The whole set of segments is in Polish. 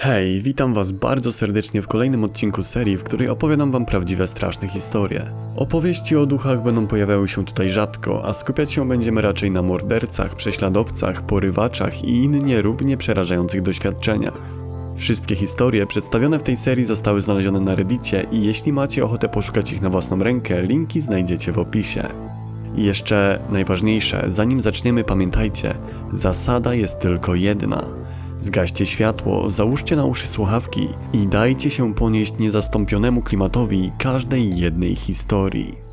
Hej, witam was bardzo serdecznie w kolejnym odcinku serii, w której opowiadam wam prawdziwe straszne historie. Opowieści o duchach będą pojawiały się tutaj rzadko, a skupiać się będziemy raczej na mordercach, prześladowcach, porywaczach i innie równie przerażających doświadczeniach. Wszystkie historie przedstawione w tej serii zostały znalezione na Reddicie i jeśli macie ochotę poszukać ich na własną rękę, linki znajdziecie w opisie. I jeszcze najważniejsze, zanim zaczniemy, pamiętajcie, zasada jest tylko jedna. Zgaście światło, załóżcie na uszy słuchawki i dajcie się ponieść niezastąpionemu klimatowi każdej jednej historii.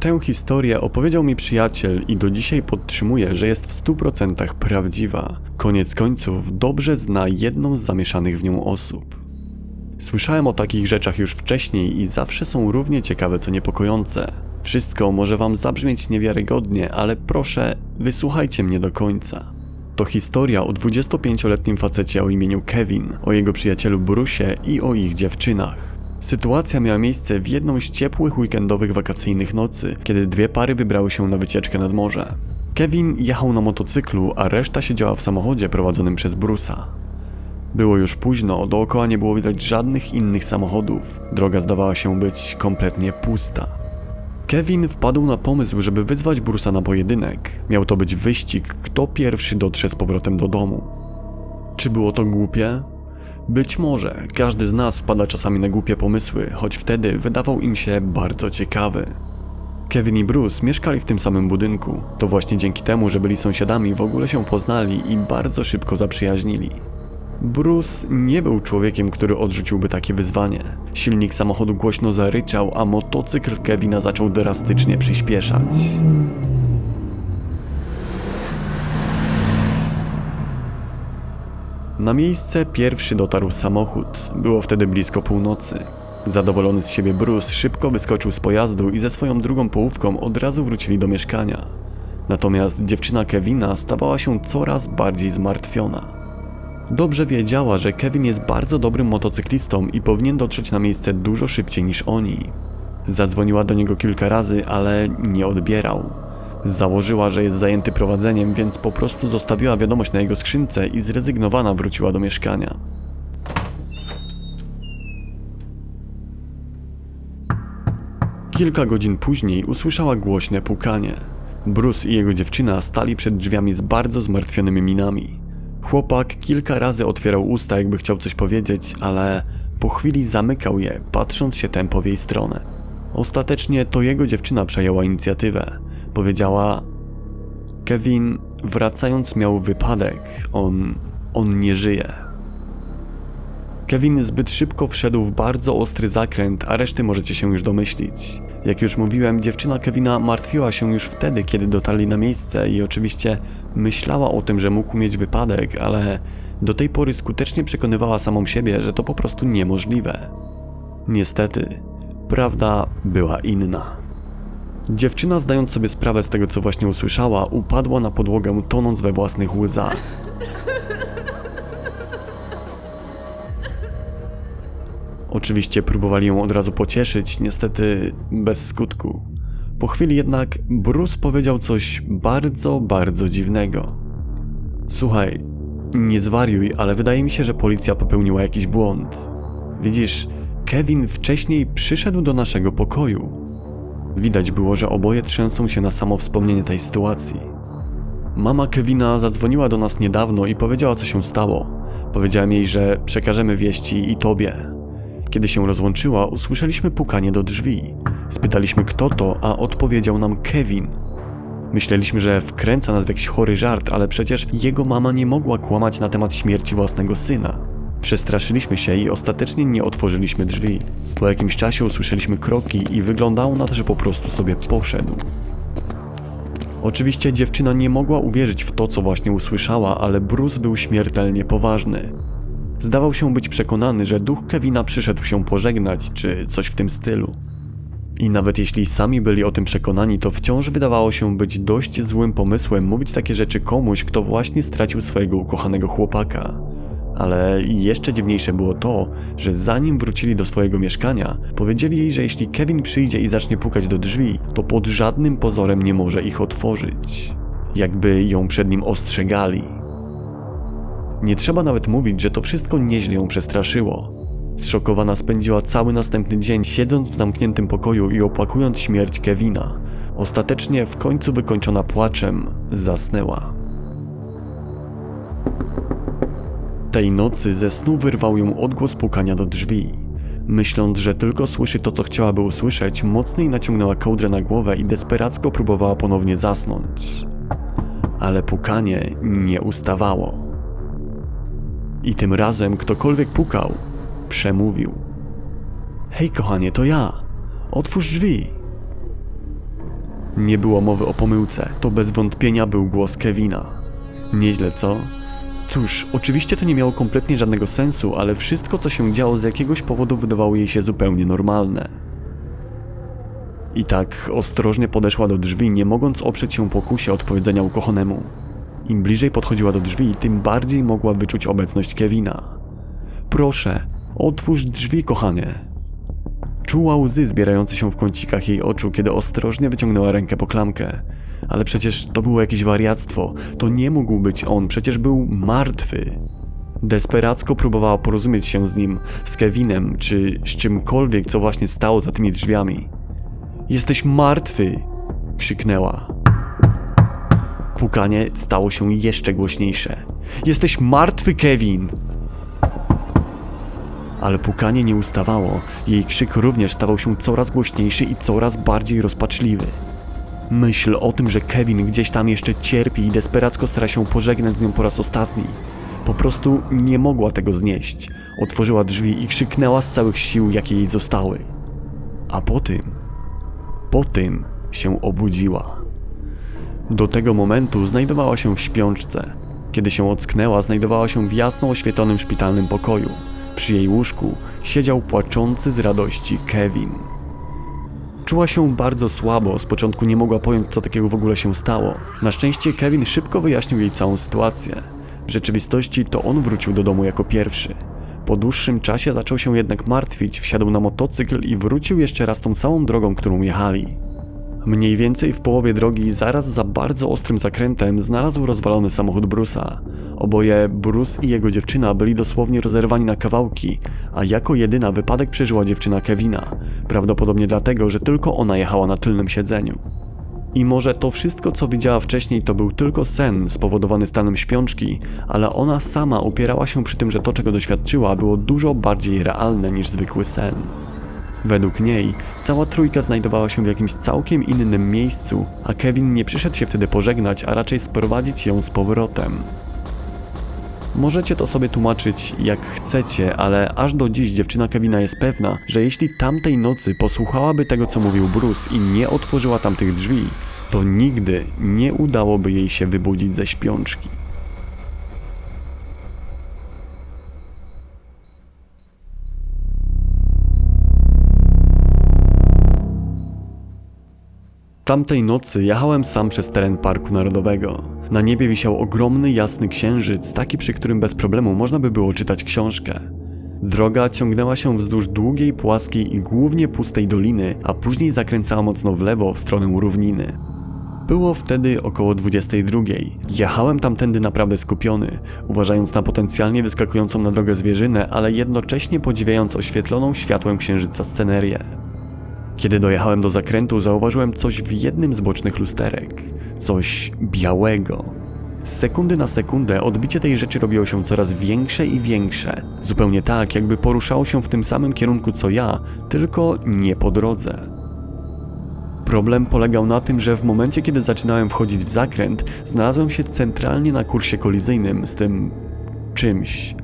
Tę historię opowiedział mi przyjaciel i do dzisiaj podtrzymuję, że jest w 100% prawdziwa. Koniec końców dobrze zna jedną z zamieszanych w nią osób. Słyszałem o takich rzeczach już wcześniej i zawsze są równie ciekawe co niepokojące. Wszystko może wam zabrzmieć niewiarygodnie, ale proszę, wysłuchajcie mnie do końca. To historia o 25-letnim facecie o imieniu Kevin, o jego przyjacielu Brusie i o ich dziewczynach. Sytuacja miała miejsce w jedną z ciepłych weekendowych wakacyjnych nocy, kiedy dwie pary wybrały się na wycieczkę nad morze. Kevin jechał na motocyklu, a reszta siedziała w samochodzie prowadzonym przez Brusa. Było już późno, dookoła nie było widać żadnych innych samochodów. Droga zdawała się być kompletnie pusta. Kevin wpadł na pomysł, żeby wyzwać Brusa na pojedynek. Miał to być wyścig, kto pierwszy dotrze z powrotem do domu. Czy było to głupie? Być może. Każdy z nas wpada czasami na głupie pomysły, choć wtedy wydawał im się bardzo ciekawy. Kevin i Bruce mieszkali w tym samym budynku. To właśnie dzięki temu, że byli sąsiadami, w ogóle się poznali i bardzo szybko zaprzyjaźnili. Bruce nie był człowiekiem, który odrzuciłby takie wyzwanie. Silnik samochodu głośno zaryczał, a motocykl Kevina zaczął drastycznie przyspieszać. Na miejsce pierwszy dotarł samochód. Było wtedy blisko północy. Zadowolony z siebie Bruce szybko wyskoczył z pojazdu i ze swoją drugą połówką od razu wrócili do mieszkania. Natomiast dziewczyna Kevina stawała się coraz bardziej zmartwiona. Dobrze wiedziała, że Kevin jest bardzo dobrym motocyklistą i powinien dotrzeć na miejsce dużo szybciej niż oni. Zadzwoniła do niego kilka razy, ale nie odbierał. Założyła, że jest zajęty prowadzeniem, więc po prostu zostawiła wiadomość na jego skrzynce i zrezygnowana wróciła do mieszkania. Kilka godzin później usłyszała głośne pukanie. Bruce i jego dziewczyna stali przed drzwiami z bardzo zmartwionymi minami. Chłopak kilka razy otwierał usta, jakby chciał coś powiedzieć, ale po chwili zamykał je, patrząc się tempo w jej stronę. Ostatecznie to jego dziewczyna przejęła inicjatywę. Powiedziała: Kevin, wracając, miał wypadek. On. on nie żyje. Kevin zbyt szybko wszedł w bardzo ostry zakręt, a reszty możecie się już domyślić. Jak już mówiłem, dziewczyna Kevina martwiła się już wtedy, kiedy dotarli na miejsce i oczywiście myślała o tym, że mógł mieć wypadek, ale do tej pory skutecznie przekonywała samą siebie, że to po prostu niemożliwe. Niestety, prawda była inna. Dziewczyna, zdając sobie sprawę z tego, co właśnie usłyszała, upadła na podłogę, tonąc we własnych łzach. Oczywiście próbowali ją od razu pocieszyć, niestety bez skutku. Po chwili jednak Bruce powiedział coś bardzo, bardzo dziwnego. Słuchaj, nie zwariuj, ale wydaje mi się, że policja popełniła jakiś błąd. Widzisz, Kevin wcześniej przyszedł do naszego pokoju. Widać było, że oboje trzęsą się na samo wspomnienie tej sytuacji. Mama Kevina zadzwoniła do nas niedawno i powiedziała, co się stało. Powiedziałem jej, że przekażemy wieści i tobie. Kiedy się rozłączyła, usłyszeliśmy pukanie do drzwi. Spytaliśmy kto to, a odpowiedział nam Kevin. Myśleliśmy, że wkręca nas w jakiś chory żart, ale przecież jego mama nie mogła kłamać na temat śmierci własnego syna. Przestraszyliśmy się i ostatecznie nie otworzyliśmy drzwi. Po jakimś czasie usłyszeliśmy kroki i wyglądało na to, że po prostu sobie poszedł. Oczywiście dziewczyna nie mogła uwierzyć w to, co właśnie usłyszała, ale Bruce był śmiertelnie poważny. Zdawał się być przekonany, że duch Kevina przyszedł się pożegnać, czy coś w tym stylu. I nawet jeśli sami byli o tym przekonani, to wciąż wydawało się być dość złym pomysłem mówić takie rzeczy komuś, kto właśnie stracił swojego ukochanego chłopaka. Ale jeszcze dziwniejsze było to, że zanim wrócili do swojego mieszkania, powiedzieli jej, że jeśli Kevin przyjdzie i zacznie pukać do drzwi, to pod żadnym pozorem nie może ich otworzyć. Jakby ją przed nim ostrzegali. Nie trzeba nawet mówić, że to wszystko nieźle ją przestraszyło. Zszokowana spędziła cały następny dzień siedząc w zamkniętym pokoju i opłakując śmierć Kevina. Ostatecznie, w końcu wykończona płaczem, zasnęła. Tej nocy ze snu wyrwał ją odgłos pukania do drzwi. Myśląc, że tylko słyszy to, co chciałaby usłyszeć, mocniej naciągnęła kołdrę na głowę i desperacko próbowała ponownie zasnąć. Ale pukanie nie ustawało. I tym razem ktokolwiek pukał, przemówił. Hej kochanie, to ja. Otwórz drzwi. Nie było mowy o pomyłce, to bez wątpienia był głos Kevina. Nieźle, co? Cóż, oczywiście to nie miało kompletnie żadnego sensu, ale wszystko, co się działo z jakiegoś powodu, wydawało jej się zupełnie normalne. I tak ostrożnie podeszła do drzwi, nie mogąc oprzeć się pokusie odpowiedzenia ukochanemu. Im bliżej podchodziła do drzwi, tym bardziej mogła wyczuć obecność Kevina. Proszę, otwórz drzwi, kochanie. Czuła łzy zbierające się w kącikach jej oczu, kiedy ostrożnie wyciągnęła rękę po klamkę. Ale przecież to było jakieś wariactwo. To nie mógł być on, przecież był martwy. Desperacko próbowała porozumieć się z nim, z Kevinem, czy z czymkolwiek, co właśnie stało za tymi drzwiami. Jesteś martwy! krzyknęła. Pukanie stało się jeszcze głośniejsze. Jesteś martwy, Kevin! Ale pukanie nie ustawało, jej krzyk również stawał się coraz głośniejszy i coraz bardziej rozpaczliwy. Myśl o tym, że Kevin gdzieś tam jeszcze cierpi i desperacko stara się pożegnać z nią po raz ostatni. Po prostu nie mogła tego znieść. Otworzyła drzwi i krzyknęła z całych sił, jakie jej zostały. A po tym, po tym się obudziła. Do tego momentu znajdowała się w śpiączce. Kiedy się ocknęła, znajdowała się w jasno oświetlonym szpitalnym pokoju. Przy jej łóżku siedział płaczący z radości Kevin. Czuła się bardzo słabo, z początku nie mogła pojąć, co takiego w ogóle się stało. Na szczęście Kevin szybko wyjaśnił jej całą sytuację. W rzeczywistości to on wrócił do domu jako pierwszy. Po dłuższym czasie zaczął się jednak martwić, wsiadł na motocykl i wrócił jeszcze raz tą samą drogą, którą jechali. Mniej więcej w połowie drogi, zaraz za bardzo ostrym zakrętem, znalazł rozwalony samochód Bruce'a. Oboje, Bruce i jego dziewczyna, byli dosłownie rozerwani na kawałki, a jako jedyna wypadek przeżyła dziewczyna Kevina. Prawdopodobnie dlatego, że tylko ona jechała na tylnym siedzeniu. I może to wszystko, co widziała wcześniej, to był tylko sen spowodowany stanem śpiączki, ale ona sama upierała się przy tym, że to, czego doświadczyła, było dużo bardziej realne niż zwykły sen. Według niej cała trójka znajdowała się w jakimś całkiem innym miejscu, a Kevin nie przyszedł się wtedy pożegnać, a raczej sprowadzić ją z powrotem. Możecie to sobie tłumaczyć jak chcecie, ale aż do dziś dziewczyna Kevina jest pewna, że jeśli tamtej nocy posłuchałaby tego, co mówił Bruce i nie otworzyła tamtych drzwi, to nigdy nie udałoby jej się wybudzić ze śpiączki. Tamtej nocy jechałem sam przez teren Parku Narodowego. Na niebie wisiał ogromny, jasny księżyc, taki przy którym bez problemu można by było czytać książkę. Droga ciągnęła się wzdłuż długiej, płaskiej i głównie pustej doliny, a później zakręcała mocno w lewo w stronę równiny. Było wtedy około 22. Jechałem tamtędy naprawdę skupiony, uważając na potencjalnie wyskakującą na drogę zwierzynę, ale jednocześnie podziwiając oświetloną światłem księżyca scenerię. Kiedy dojechałem do zakrętu, zauważyłem coś w jednym z bocznych lusterek. Coś białego. Z sekundy na sekundę odbicie tej rzeczy robiło się coraz większe i większe. Zupełnie tak, jakby poruszało się w tym samym kierunku co ja, tylko nie po drodze. Problem polegał na tym, że w momencie, kiedy zaczynałem wchodzić w zakręt, znalazłem się centralnie na kursie kolizyjnym z tym czymś.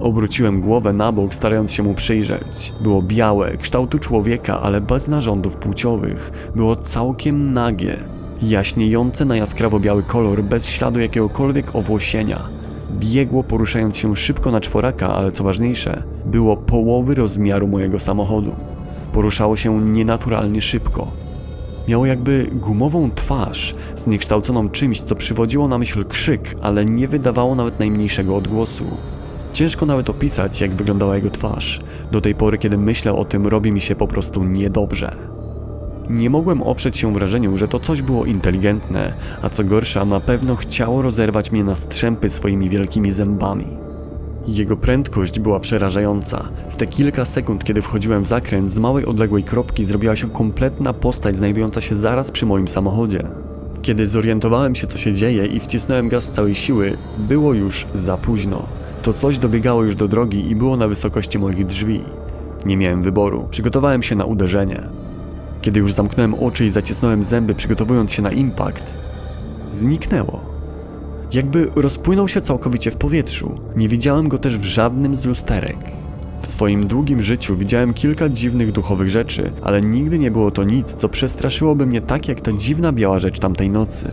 Obróciłem głowę na bok, starając się mu przyjrzeć. Było białe, kształtu człowieka, ale bez narządów płciowych. Było całkiem nagie. Jaśniejące na jaskrawo biały kolor, bez śladu jakiegokolwiek owłosienia. Biegło poruszając się szybko na czworaka, ale co ważniejsze, było połowy rozmiaru mojego samochodu. Poruszało się nienaturalnie szybko. Miało jakby gumową twarz, zniekształconą czymś, co przywodziło na myśl krzyk, ale nie wydawało nawet najmniejszego odgłosu. Ciężko nawet opisać, jak wyglądała jego twarz. Do tej pory, kiedy myślę o tym, robi mi się po prostu niedobrze. Nie mogłem oprzeć się wrażeniu, że to coś było inteligentne, a co gorsza, na pewno chciało rozerwać mnie na strzępy swoimi wielkimi zębami. Jego prędkość była przerażająca. W te kilka sekund, kiedy wchodziłem w zakręt, z małej odległej kropki zrobiła się kompletna postać znajdująca się zaraz przy moim samochodzie. Kiedy zorientowałem się, co się dzieje i wcisnąłem gaz z całej siły, było już za późno. To coś dobiegało już do drogi i było na wysokości moich drzwi. Nie miałem wyboru. Przygotowałem się na uderzenie. Kiedy już zamknąłem oczy i zacisnąłem zęby, przygotowując się na impact, zniknęło. Jakby rozpłynął się całkowicie w powietrzu. Nie widziałem go też w żadnym z lusterek. W swoim długim życiu widziałem kilka dziwnych duchowych rzeczy, ale nigdy nie było to nic, co przestraszyłoby mnie tak jak ta dziwna biała rzecz tamtej nocy.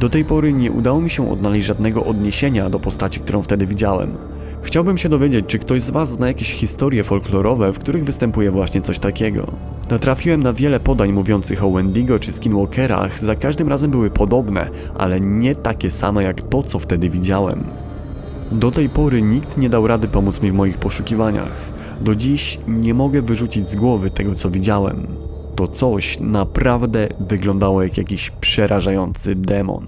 Do tej pory nie udało mi się odnaleźć żadnego odniesienia do postaci, którą wtedy widziałem. Chciałbym się dowiedzieć, czy ktoś z Was zna jakieś historie folklorowe, w których występuje właśnie coś takiego. Natrafiłem na wiele podań mówiących o Wendigo czy Skinwalkerach, za każdym razem były podobne, ale nie takie same jak to, co wtedy widziałem. Do tej pory nikt nie dał rady pomóc mi w moich poszukiwaniach. Do dziś nie mogę wyrzucić z głowy tego, co widziałem. To coś naprawdę wyglądało jak jakiś przerażający demon.